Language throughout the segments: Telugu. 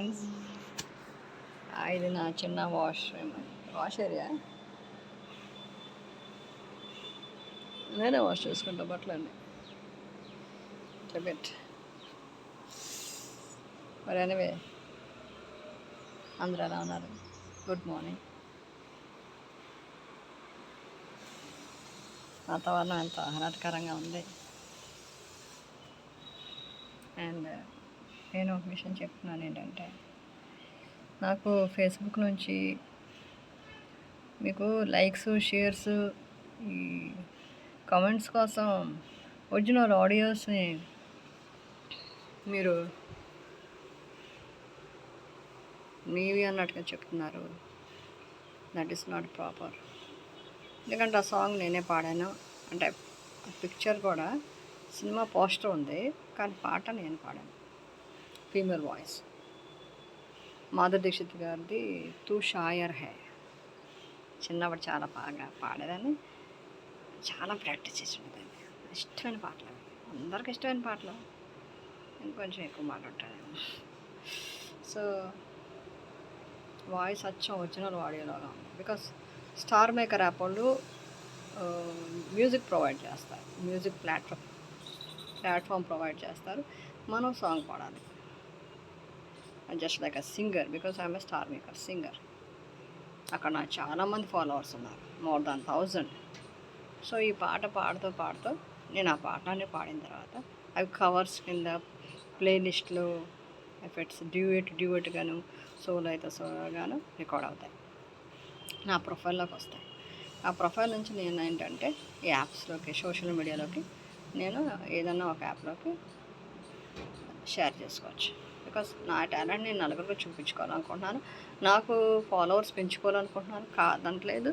ఫ్రెండ్స్ ఇది నా చిన్న వాష్ వాష్ ఏరియా నేనే వాష్ చేసుకుంటా బట్టలన్నీ ఇట్లా మరి ఎనివే అందరూ ఎలా ఉన్నారు గుడ్ మార్నింగ్ వాతావరణం ఎంత ఆహ్లాదకరంగా ఉంది. అండ్ నేను ఒక విషయం చెప్తున్నాను ఏంటంటే నాకు ఫేస్బుక్ నుంచి మీకు లైక్స్ షేర్స్ ఈ కమెంట్స్ కోసం ఒరిజినల్ ఆడియోస్ని మీరు మీవి అన్నట్టుగా చెప్తున్నారు. దట్ ఈస్ నాట్ ప్రాపర్ ఎందుకంటే ఆ సాంగ్ నేనే పాడాను. అంటే పిక్చర్ కూడా సినిమా పోస్టర్ ఉంది కానీ పాట నేను పాడాను. ఫీమేల్ వాయిస్ మాధుర్ దీక్షిత్ గారిది తూ షాయర్ హే చిన్నప్పుడు చాలా బాగా పాడేదాన్ని. చాలా ప్రాక్టీస్ చేసి ఉండేదాన్ని ఇష్టమైన పాటలు అందరికి ఇష్టమైన పాటలు. ఇంకొంచెం ఎక్కువ మాట్లాడతాను సో వాయిస్ అచ్చం ఒరిజినల్ ఆడియోలాగా ఉంది. బికాస్ స్టార్ మేకర్ యాప్ వాళ్ళు మ్యూజిక్ ప్రొవైడ్ చేస్తారు. మ్యూజిక్ ప్లాట్ఫామ్ ప్లాట్ఫామ్ ప్రొవైడ్ చేస్తారు. మనం సాంగ్ పాడాలి. Just like a singer because I'm a star maker singer అక్కడ నాకు చాలామంది ఫాలోవర్స్ ఉన్నారు మోర్ దాన్ థౌజండ్ సో ఈ పాట పాడుతూ పాడుతూ నేను ఆ పాటని పాడిన తర్వాత అవి కవర్స్ కింద ప్లేలిస్ట్లో ఎఫెక్ట్స్ డ్యూయట్ డ్యూయట్ గాను సోలో అయితే సోలో గాను రికార్డ్ అవుతాయి. నా ప్రొఫైల్లోకి వస్తాయి. ఆ ప్రొఫైల్ నుంచి నేను ఏంటంటే ఈ యాప్స్లోకి సోషల్ మీడియాలోకి నేను ఏదన్నా ఒక యాప్లోకి షేర్ చేసుకోవచ్చు. బికాస్ నా టాలెంట్ నేను నలుగురికి చూపించుకోవాలనుకుంటున్నాను. నాకు ఫాలోవర్స్ పెంచుకోవాలనుకుంటున్నాను. కాదనట్లేదు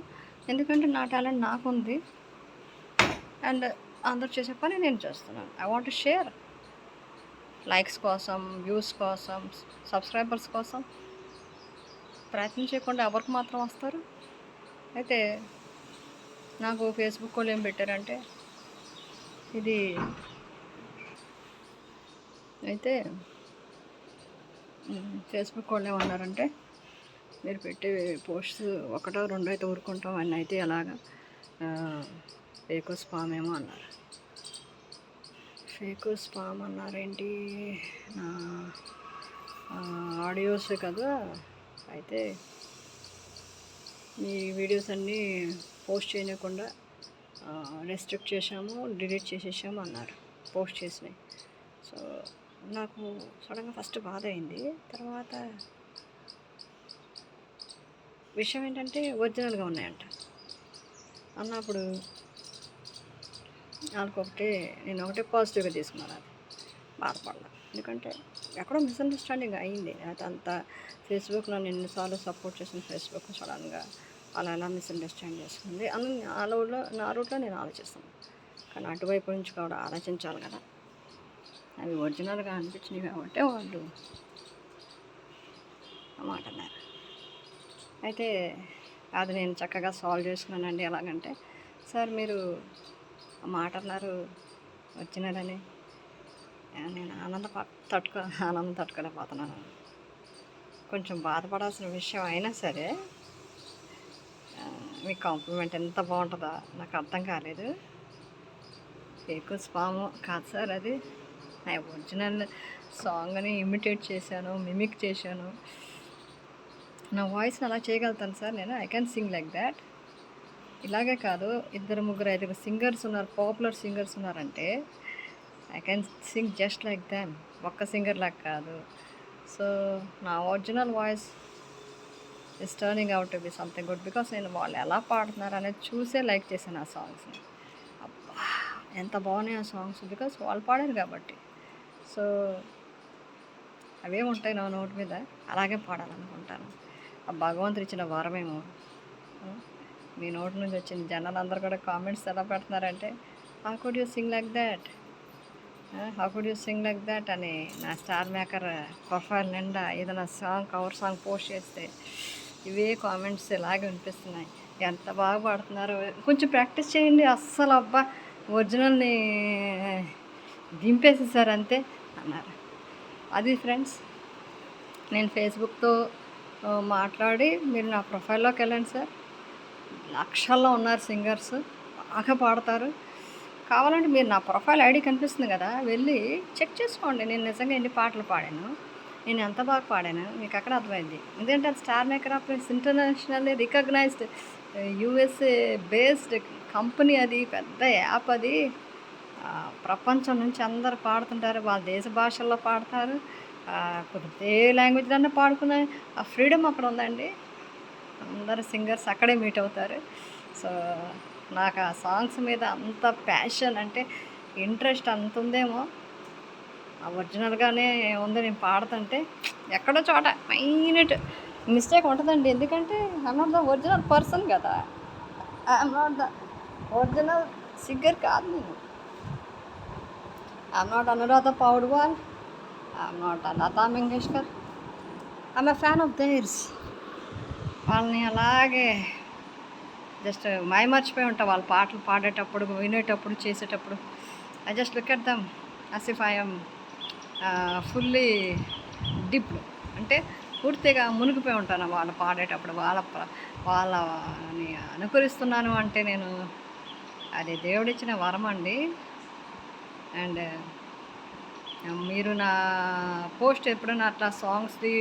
ఎందుకంటే నా టాలెంట్ నాకుంది. అండ్ అందరు చేసే పని నేను చేస్తున్నాను. ఐ వాంట్ షేర్ లైక్స్ కోసం వ్యూస్ కోసం సబ్స్క్రైబర్స్ కోసం ప్రయత్నం చేయకుండా ఎవరికి మాత్రం వస్తారు. అయితే నాకు ఫేస్బుక్ వాళ్ళు ఏం పెట్టారంటే ఇది అయితే ఫేస్బుక్ వాళ్ళు ఏమన్నారంటే మీరు పెట్టే పోస్ట్స్ ఒకటో రెండో అయితే ఊరుకుంటాం అన్నీ అయితే ఎలాగా ఫేకో స్పామ్ ఏమో అన్నారు. ఫేకో స్పామ్ అన్నారేంటి? నా ఆడియోస్ కదా. అయితే మీ వీడియోస్ అన్నీ పోస్ట్ చేయకుండా రెస్ట్రిక్ట్ చేసాము డిలీట్ చేసేసాము అన్నారు పోస్ట్ చేసినాయి సో నాకు సడన్గా ఫస్ట్ బాధ అయింది. తర్వాత విషయం ఏంటంటే ఒరిజినల్గా ఉన్నాయంట. అన్నప్పుడు వాళ్ళకి ఒకటే నేను ఒకటే పాజిటివ్గా తీసుకున్నాను అది. బాధపడలా ఎందుకంటే ఎక్కడో మిస్అండర్స్టాండింగ్ అయింది. అదంతా ఫేస్బుక్లో నేను ఎన్నిసార్లు సపోర్ట్ చేసిన ఫేస్బుక్ సడన్గా అలా ఎలా మిస్అండర్స్టాండ్ చేసుకుంది. అని నా రూట్లో నా రూట్లో నేను ఆలోచిస్తాను. కానీ అటువైపు నుంచి కూడా ఆలోచించాలి కదా. అవి ఒరిజినల్గా అనిపించినవి కాబట్టి వాళ్ళు మాట అన్నారు. అయితే అది నేను చక్కగా సాల్వ్ చేసుకున్నానండి. ఎలాగంటే సార్ మీరు మాటన్నారు మాట అన్నారు వచ్చినారని నేను ఆనంద తట్టుకో ఆనందం తట్టుకోలేకపోతున్నాను. కొంచెం బాధపడాల్సిన విషయం అయినా సరే మీ కాంప్లిమెంట్ ఎంత బాగుంటుందో నాకు అర్థం కాలేదు. ఎక్కువ స్పాము కాదు సార్ అది. నా ఒరిజినల్ సాంగ్ని ఇమిటేట్ చేశాను మిమిక్ చేశాను. నా వాయిస్ని అలా చేయగలుగుతాను సార్ నేను. I can sing like that. ఇలాగే కాదు ఇద్దరు ముగ్గురు ఐదుగురు సింగర్స్ ఉన్నారు పాపులర్ సింగర్స్ ఉన్నారంటే I can sing just like them. ఒక్క సింగర్ లాగా కాదు. సో నా original voice is turning out to be something good because నేను వాళ్ళు ఎలా పాడుతున్నారు అనేది చూసే లైక్ చేశాను ఆ సాంగ్స్ని. అబ్బా ఎంత బాగున్నాయి ఆ సాంగ్స్. బికాస్ వాళ్ళు పాడారు కాబట్టి. సో అవే ఉంటాయి నా నోటి మీద. అలాగే పాడాలనుకుంటాను. ఆ భగవంతుడు ఇచ్చిన వరమేమో. మీ నోటి నుంచి వచ్చిన జనాలందరూ కూడా కామెంట్స్ ఎలా పెడుతున్నారంటే how could you sing like that how could you sing like that అని నా స్టార్ మేకర్ ప్రొఫైల్ నిండా ఏదైనా సాంగ్ కవర్ సాంగ్ పోస్ట్ చేస్తే ఇవే కామెంట్స్ ఇలాగే వినిపిస్తున్నాయి. ఎంత బాగా పాడుతున్నారు? కొంచెం ప్రాక్టీస్ చేయండి. అస్సలు అబ్బా ఒరిజినల్ని దింపేసేసారు అంతే. అన్నారు. అది ఫ్రెండ్స్ నేను ఫేస్బుక్తో మాట్లాడి మీరు నా ప్రొఫైల్లోకి వెళ్ళండి సార్. లక్షల్లో ఉన్నారు సింగర్స్ బాగా పాడతారు. కావాలంటే మీరు నా ప్రొఫైల్ ఐడి కనిపిస్తుంది కదా వెళ్ళి చెక్ చేసుకోండి. నేను నిజంగా ఎన్ని పాటలు పాడాను నేను ఎంత బాగా పాడాను మీకు అక్కడ అర్థమైంది? ఎందుకంటే అది star maker of internationally recognised USA based company అది పెద్ద యాప్ అది. ప్రపంచం నుంచి అందరు పాడుతుంటారు వాళ్ళ దేశ భాషల్లో పాడతారు ఆ, కుదిరితే ఏ పాడుకునే ఆ ఫ్రీడమ్ అక్కడ ఉందండి. అందరు సింగర్స్ అక్కడే మీట్ అవుతారు. సో నాకు ఆ సాంగ్స్ మీద అంత ప్యాషన్ అంటే ఇంట్రెస్ట్ అంత ఉందేమో. ఆ ఒరిజినల్గానే ఉంది నేను పాడుతుంటే ఎక్కడో చోట మైనట్ మిస్టేక్ ఉంటుందండి. ఎందుకంటే I'm not the original person కదా. I'm not the original singer కాదు నేను. I'm not Anuradha Paudwal I'm not Lata Mangeshkar I'm a fan of theirs వాళ్ళని అలాగే జస్ట్ మైమర్చిపోయి ఉంటా. వాళ్ళ పాటలు పాడేటప్పుడు వినేటప్పుడు చేసేటప్పుడు. I just look at them as if I'm fully dipped అంటే పూర్తిగా మునిగిపోయి ఉంటాను వాళ్ళు పాడేటప్పుడు. వాళ్ళ వాళ్ళని అనుకరిస్తున్నాను అంటే నేను అది దేవుడిచ్చిన వరం అండి. అండ్ మీరు నా పోస్ట్ ఎప్పుడైనా అట్లా సాంగ్స్ది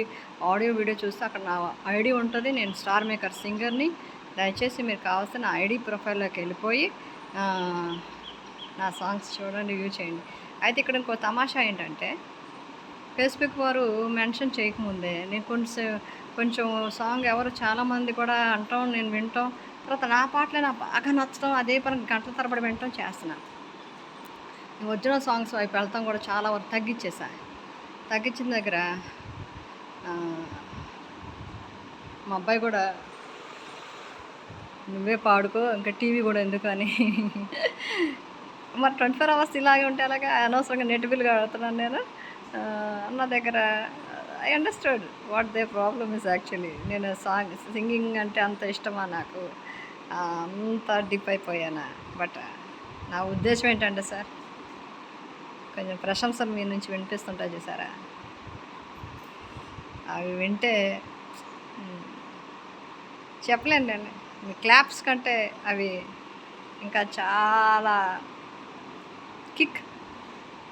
ఆడియో వీడియో చూస్తే అక్కడ నా ఐడి ఉంటుంది. నేను స్టార్ మేకర్ సింగర్ని. దయచేసి మీరు కావాల్సిన ఐడి ప్రొఫైల్లోకి వెళ్ళిపోయి నా సాంగ్స్ చూడండి వ్యూ చేయండి. అయితే ఇక్కడ ఇంకో తమాషా ఏంటంటే ఫేస్బుక్ వారు మెన్షన్ చేయకముందే నేను కొంచెం కొంచెం సాంగ్ ఎవరు చాలామంది కూడా అంటాం నేను వింటాం. తర్వాత నా పాటలే నా బాగా నచ్చడం అదే పని గంటల తరబడి వింటాం చేస్తున్నాను ఒరిజినల్ సాంగ్స్ వైపు వెళ్తాం కూడా చాలా వరకు తగ్గించేసా. తగ్గించిన దగ్గర మా అబ్బాయి కూడా నువ్వే పాడుకో ఇంకా టీవీ కూడా ఎందుకు అని. మరి ట్వంటీ ఫోర్ అవర్స్ ఇలాగే ఉంటే అలాగా అనవసరంగా నెట్ బిల్ కడుతున్నాను నేను. నా అన్న దగ్గర I understand what the problem is actually నేను సాంగ్ సింగింగ్ అంటే అంత ఇష్టమా నాకు? అంత డిప్ అయిపోయానా? బట్ నా ఉద్దేశం ఏంటంటే సార్ కొంచెం ప్రశంసలు మీ నుంచి వినిపిస్తుంటా చూసారా? అవి వింటే చెప్పలేండి అండి మీ క్లాప్స్ కంటే అవి ఇంకా చాలా కిక్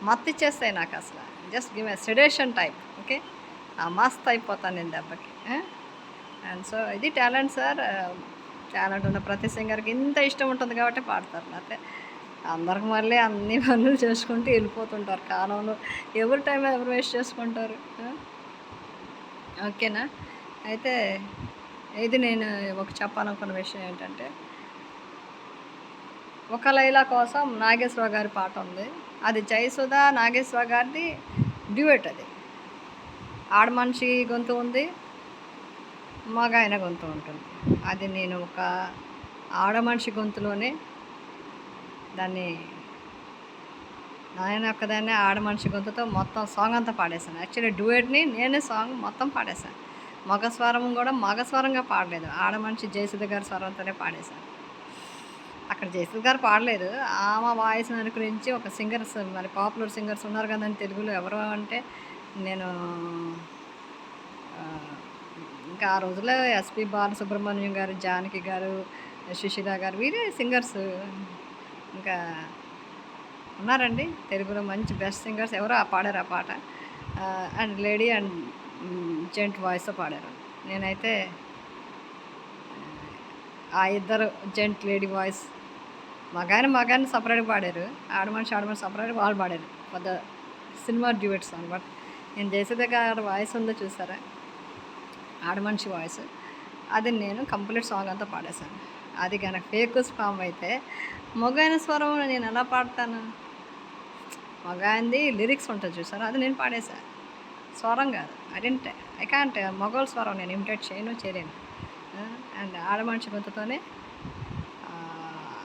మత్తు ఇచ్చేస్తాయి నాకు అసలు. Just give a sedation type okay ఆ మస్త్ అయిపోతాను నేను దెబ్బకి అండ్ సో ఇది టాలెంట్ సార్. టాలెంట్ ఉన్న ప్రతి సింగర్కి ఇంత ఇష్టం ఉంటుంది కాబట్టి పాడతారు నాతే అందరికి మళ్ళీ అన్ని పనులు చేసుకుంటూ వెళ్ళిపోతుంటారు. కాలంలో ఎవరి టైం ఎవరు వేస్ట్ చేసుకుంటారు? ఓకేనా? అయితే ఇది నేను ఒక చెప్పాలనుకున్న విషయం ఏంటంటే ఒక లైలా కోసం నాగేశ్వర గారి పాట ఉంది. అది జయసుధ నాగేశ్వర గారిది డ్యూయట్ అది. ఆడమనిషి గొంతు ఉంది మగ ఆయన గొంతు ఉంటుంది. అది నేను ఒక ఆడ మనిషి గొంతులోనే దాన్ని నాయన ఒక్కదాన్నే ఆడ మనిషి గొంతుతో మొత్తం సాంగ్ అంతా పాడేశాను. యాక్చువల్లీ డ్యూయట్ని నేనే సాంగ్ మొత్తం పాడేశాను. మగ స్వరం కూడా మగ స్వరంగా పాడలేదు. ఆడ మనిషి జయసుధ గారి స్వరంతోనే పాడేశాను. అక్కడ జయసుధ గారు పాడలేదు. ఆమె వాయిస్ అనుకరించి ఒక సింగర్స్ మరి పాపులర్ సింగర్స్ ఉన్నారు కదండి తెలుగులో ఎవరు అంటే నేను ఇంకా ఆ రోజుల్లో ఎస్పి బాలసుబ్రహ్మణ్యం గారు జానకి గారు సుశీల గారు వీరే సింగర్స్. ఇంకా ఉన్నారండి. తెలుగులో మంచి బెస్ట్ సింగర్స్ ఎవరో ఆ పాడారు ఆ పాట. అండ్ లేడీ అండ్ జెంట్ వాయిస్తో పాడారు. నేనైతే ఆ ఇద్దరు జెంట్ లేడీ వాయిస్ మగాని మగాని సపరేట్గా పాడారు. ఆడ మనిషి ఆడ మనిషి సపరేట్గా వాళ్ళు పాడారు. పెద్ద సినిమా డ్యూయట్స్ అనమాట నేను చేసేదే గారి వాయిస్ ఉందో చూసారా? ఆడ మనిషి వాయిస్ అది నేను కంప్లీట్ సాంగ్ అంతా పాడేశాను. అది కనుక ఫేక్ స్పామ్ అయితే మగైన స్వరం నేను ఎలా పాడతాను? మగాయింది లిరిక్స్ ఉంటుంది చూసారా? అది నేను పాడేశా స్వరం కాదు. అడింటే ఐ కాంట్ మగవాళ్ళ స్వరం నేను ఇమిటేట్ చేయను చేయలేను. Uh, అండ్ ఆడ మనిషి గొంతుతోనే uh,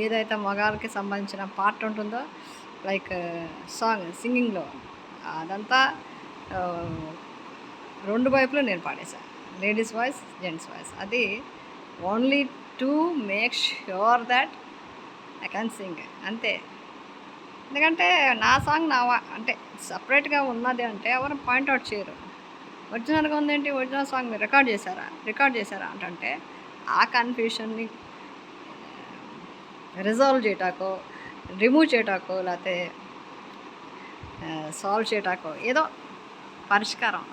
ఏదైతే మగాళ్ళకి సంబంధించిన పార్ట్ ఉంటుందో లైక్ సాంగ్ సింగింగ్లో అదంతా uh, రెండు వైపులు నేను పాడేశాను లేడీస్ వాయిస్ జెంట్స్ వాయిస్ అది only to make sure that I can sing అంతే. ఎందుకంటే నా సాంగ్ నా అంటే సపరేట్గా ఉన్నది అంటే ఎవరు పాయింట్అవుట్ చేయరు. ఒరిజినల్గా ఉందేంటి? ఒరిజినల్ సాంగ్ మీరు రికార్డ్ చేశారా? రికార్డ్ చేశారా అంటే ఆ కన్ఫ్యూషన్ని రిజాల్వ్ చేయటాకో రిమూవ్ చేయటాకో లేకపోతే సాల్వ్ చేయటాకో ఏదో పరిష్కారం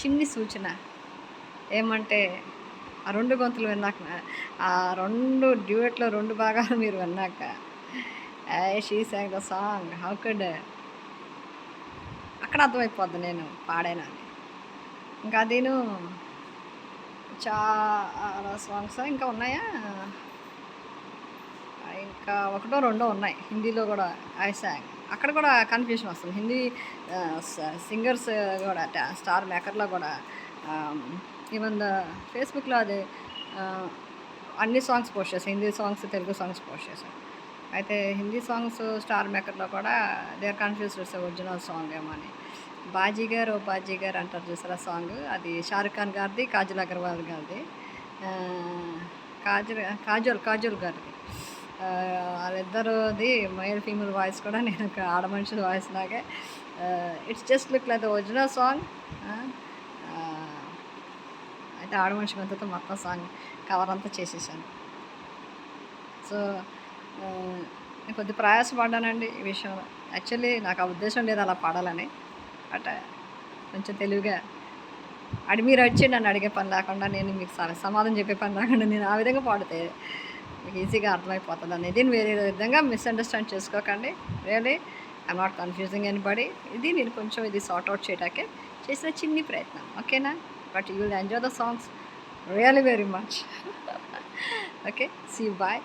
చిన్ని సూచన. ఏమంటే ఆ రెండు గొంతులు విన్నాక ఆ రెండు డ్యూయట్లో రెండు భాగాలు మీరు విన్నాక she sang the song how could అక్కడ అర్థమైపోద్ది నేను పాడానని ఇంకా నేను చాలా సాంగ్స్ ఇంకా ఉన్నాయా? ఇంకా ఒకటో రెండో ఉన్నాయి హిందీలో కూడా ఐ సాంగ్ అక్కడ కూడా కన్ఫ్యూషన్ వస్తుంది. హిందీ సింగర్స్ కూడా స్టార్ మేకర్లో కూడా ఈవెన్ ద ఫేస్బుక్లో అది అన్ని సాంగ్స్ పోస్ట్ చేశాను Hindi songs Telugu songs post చేశాను అయితే హిందీ సాంగ్స్ స్టార్ మేకర్లో కూడా they are confuse original song ఏమో అని. బాజీ గారు ఓ బాజీ గారు అంటారు చూసారా సాంగ్ అది షారుఖ్ ఖాన్ గారిది కాజల్ అగర్వాల్ గారిది. కాజల్ కాజల్ కాజల్ గారిది. వాళ్ళిద్దరుది మేల్ ఫీమేల్ వాయిస్ కూడా నేను ఒక ఆడ మనుషుల వాయిస్ లాగే it's just look like original song అయితే ఆడ మనిషి గొంతుతో మొత్తం సాంగ్ కవర్ అంతా చేసేసాను. సో నేను కొద్ది ప్రయాసపడ్డానండి ఈ విషయంలో యాక్చువల్లీ నాకు ఆ ఉద్దేశం లేదు అలా పాడాలని. బట్ కొంచెం తెలివిగా అడి మీరు వచ్చి నన్ను అడిగే పని లేకుండా నేను మీకు సమాధానం చెప్పే పని లేకుండా నేను ఆ విధంగా పాడితే మీకు ఈజీగా అర్థమైపోతుంది అనేది వేరే విధంగా మిస్అండర్స్టాండ్ చేసుకోకండి. రియలీ ఐఎమ్ నాట్ కన్ఫ్యూజింగ్ అని పడి ఇది నేను కొంచెం ఇది సార్ట్అవుట్ అవుట్ చేసిన చిన్ని ప్రయత్నం ఓకేనా? But you will enjoy the songs really very much. Okay see bye.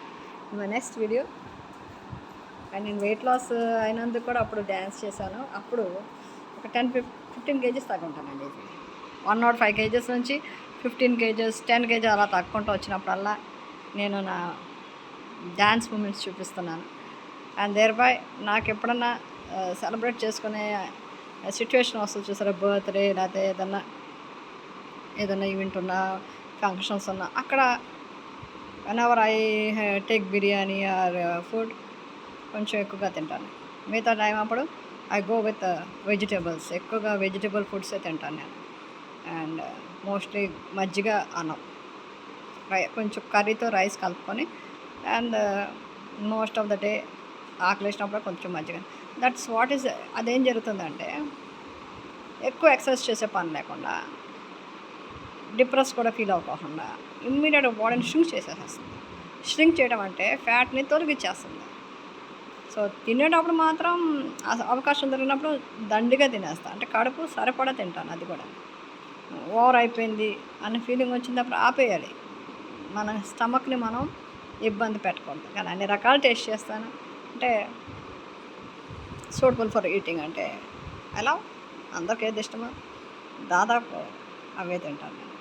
My next video. And నేను వెయిట్ లాస్ అయినందుకు కూడా అప్పుడు డ్యాన్స్ చేశాను. అప్పుడు ఒక టెన్ ఫిఫ్ ఫిఫ్టీన్ కేజెస్ తగ్గుంటానండి ఇది వన్ నాట్ ఫైవ్ కేజెస్ నుంచి ఫిఫ్టీన్ కేజెస్ టెన్ కేజీ అలా తగ్గుకుంటూ వచ్చినప్పుడల్లా నేను నా డ్యాన్స్ మూమెంట్స్ చూపిస్తున్నాను. అండ్ దేర్ బై నాకు ఎప్పుడన్నా సెలబ్రేట్ చేసుకునే సిచ్యువేషన్ వస్తుంది చూసారా బర్త్డే లేకపోతే ఏదన్నా ఏదైనా ఈవెంట్ ఉన్నా ఫంక్షన్స్ ఉన్నా అక్కడ one hour I take biryani or food కొంచెం ఎక్కువగా తింటాను. మిగతా టైం అప్పుడు ఐ గో విత్ వెజిటేబుల్స్ ఎక్కువగా వెజిటేబుల్ ఫుడ్సే తింటాను నేను. అండ్ మోస్ట్లీ uh, మజ్జిగ అన్నం. రై కొంచెం కర్రీతో రైస్ కలుపుకొని and most of the day ఆకలేసినప్పుడు కొంచెం మజ్జిగ. దట్స్ వాట్ ఈస్ అదేం జరుగుతుందంటే ఎక్కువ ఎక్సర్సైజ్ చేసే పని లేకుండా డిప్రెస్ కూడా ఫీల్ అవ్వకుండా ఇమ్మీడియట్ బాడీని షింక్ చేసేసేస్తుంది. షింక్ చేయడం అంటే ఫ్యాట్ని తొలగిచ్చేస్తుంది సో తినేటప్పుడు మాత్రం అవకాశం దొరికినప్పుడు దండిగా తినేస్తా. అంటే కడుపు సరిపడా తింటాను అది కూడా. ఓవర్ అయిపోయింది అనే ఫీలింగ్ వచ్చినప్పుడు ఆపేయాలి. మన స్టమక్ని మనం ఇబ్బంది పెట్టకూడదు. కానీ అన్ని రకాలు టేస్ట్ చేస్తాను. అంటే సూటబుల్ ఫర్ ఈటింగ్ అంటే. ఎలా? అందరికి ఏది ఇష్టమో? దాదాపు అవే తింటాను నేను.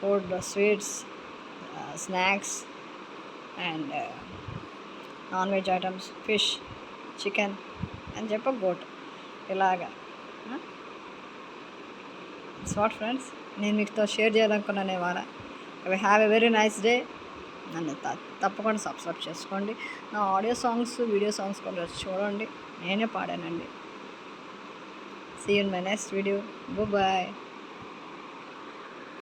Food sweets snacks and non veg items fish chicken అని చెప్ప గోట్. ఇలాగా. స్వాట్ ఫ్రెండ్స్ నేను మీతో షేర్ చేయాలనుకున్నాను ఇవాళ have a very nice day నన్ను తప్పకుండా సబ్స్క్రైబ్ చేసుకోండి. నా ఆడియో సాంగ్స్ వీడియో సాంగ్స్ కూడా చూడండి. నేనే పాడానండి. See in my next video bye